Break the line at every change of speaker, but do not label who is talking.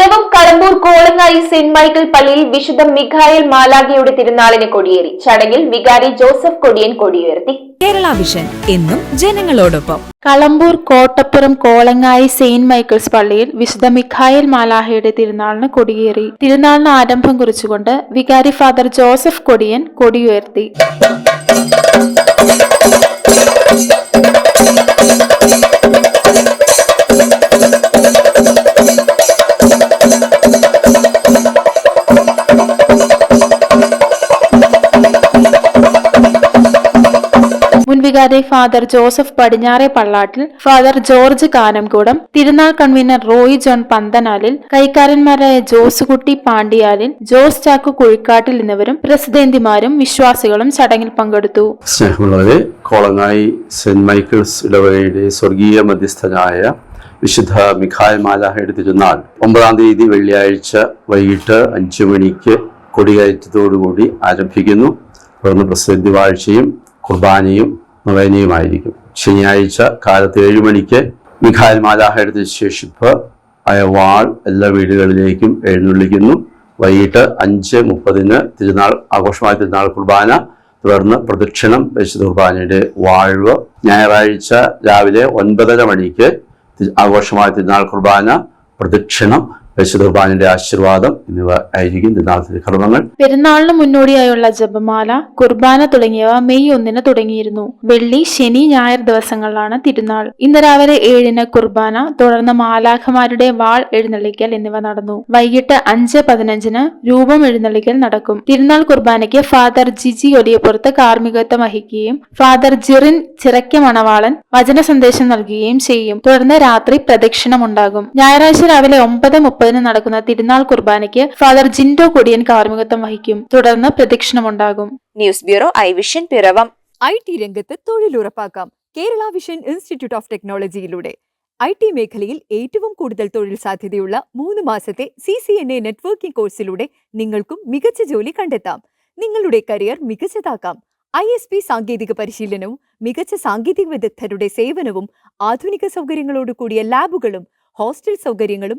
Kalampoor കോളങ്ങായി saint Michael പള്ളിയിൽ വിശുദ്ധ മിഖായൽ മാലാഖയുടെ തിരുനാളിന് കൊടിയേറി. ചടങ്ങിൽ വികാരി ജോസഫ് കൊടിയൻ കൊടിയുയർത്തി.
കേരള വിഷൻ എന്നും ജനങ്ങളോടൊപ്പം.
കളമ്പൂർ കോട്ടപ്പുറം കോളങ്ങായി സെയിന്റ് മൈക്കിൾസ് പള്ളിയിൽ വിശുദ്ധ മിഖായൽ മാലാഹയുടെ തിരുനാളിന് കൊടിയേറി. തിരുനാളിന് ആരംഭം കുറിച്ചുകൊണ്ട് വികാരി ഫാദർ ജോസഫ് കൊടിയൻ കൊടിയുയർത്തി. വികാരി ഫാദർ ജോസഫ് പടിഞ്ഞാറെ പള്ളാട്ടിൽ ഫാദർ ജോർജ് കാനംകൂടം തിരുനാൾ കൺവീനർ റോയ് ജോൺ പന്തനാലിൽ കൈക്കാരന്മാരായ ജോസുകുട്ടി പാണ്ടിയാലിൽ ജോസ് ചാക്കു കുഴിക്കാട്ടിൽ എന്നിവരും പ്രസിദ്ധന്തിമാരും വിശ്വാസികളും ചടങ്ങിൽ പങ്കെടുത്തു.
കോളങ്ങായി സെന്റ് മൈക്കിൾസ് ഇടവകയുടെ സ്വർഗീയ മധ്യസ്ഥനായ വിശുദ്ധ മിഖായ് മാലാഹയുടെ തിരുനാൾ ഒമ്പതാം തീയതി വെള്ളിയാഴ്ച വൈകിട്ട് അഞ്ചു മണിക്ക് കൊടികയറ്റത്തോടുകൂടി ആരംഭിക്കുന്നു. തുടർന്ന് പ്രസിദ്ധി വാഴ്ചയും കുർബാനയും നൊവേനയുമായിരിക്കും ശനിയാഴ്ച കാലത്ത് ഏഴ് മണിക്ക് മിഖായൽ മാലാഹയുടെ ശേഷിപ്പ് ആയ വാൾ എല്ലാ വീടുകളിലേക്കും എഴുന്നള്ളിക്കുന്നു. വൈകിട്ട് അഞ്ച് മുപ്പതിന് തിരുനാൾ ആഘോഷമായ തിരുനാൾ കുർബാന തുടർന്ന് പ്രദക്ഷിണം പരിശുദ്ധ കുർബാനയുടെ വാഴ്വ്. ഞായറാഴ്ച രാവിലെ ഒൻപതര മണിക്ക് ആഘോഷമായ തിരുനാൾ കുർബാന പ്രദക്ഷിണം പരിശുദ്ധ കുർബാനയുടെ ആശീർവാദം എന്നിവ ആയിരിക്കും തിരുനാളത്തിലെ കർമ്മങ്ങൾ.
പെരുന്നാളിന് മുന്നോടിയായുള്ള ജപമാല കുർബാന തുടങ്ങിയവ മെയ് ഒന്നിന് തുടങ്ങിയിരുന്നു. വെള്ളി ശനി ഞായർ ദിവസങ്ങളിലാണ് തിരുനാൾ. ഇന്ന് രാവിലെ ഏഴിന് കുർബാന തുടർന്ന് മാലാഖമാരുടെ വാൾ എഴുന്നള്ളിക്കൽ എന്നിവ നടന്നു. വൈകിട്ട് അഞ്ച് പതിനഞ്ചിന് രൂപം എഴുന്നള്ളിക്കൽ നടക്കും. തിരുനാൾ കുർബാനയ്ക്ക് ഫാദർ ജിജി ഒലിയപ്പുറത്ത് കാർമ്മികത്വം വഹിക്കുകയും ഫാദർ ജിറിൻ ചിറയ്ക്ക മണവാളൻ വചന സന്ദേശം നൽകുകയും ചെയ്യും. തുടർന്ന് രാത്രി പ്രദക്ഷിണമുണ്ടാകും. ഞായറാഴ്ച രാവിലെ ഒമ്പത് മുപ്പതിന് നടക്കുന്ന തിരുനാൾ കുർബാനയ്ക്ക് ഫാദർ ജിൻഡോ കൊടിയൻ കാർമ്മികത്വം വഹിക്കും. തുടർന്ന് പ്രദക്ഷിണമുണ്ടാകും.
News bureau I vision Piravom.
I T രംഗത്ത് തൊഴിലുറപ്പാക്കാം. കേരള വിഷൻ ഇൻസ്റ്റിറ്റ്യൂട്ട് ഓഫ് ടെക്നോളജിയിലൂടെ. ഐ ടി മേഖലയിൽ ഏറ്റവും കൂടുതൽ തൊഴിൽ സാധ്യതയുള്ള മൂന്ന് മാസത്തെ C C N A networking കോഴ്സിലൂടെ നിങ്ങൾക്കും മികച്ച ജോലി കണ്ടെത്താം. നിങ്ങളുടെ കരിയർ മികച്ചതാക്കാം. ഐ എസ് പി സാങ്കേതിക പരിശീലനവും മികച്ച സാങ്കേതിക വിദഗ്ധരുടെ സേവനവും ആധുനിക സൗകര്യങ്ങളോട് കൂടിയ ലാബുകളും ഹോസ്റ്റൽ സൗകര്യങ്ങളും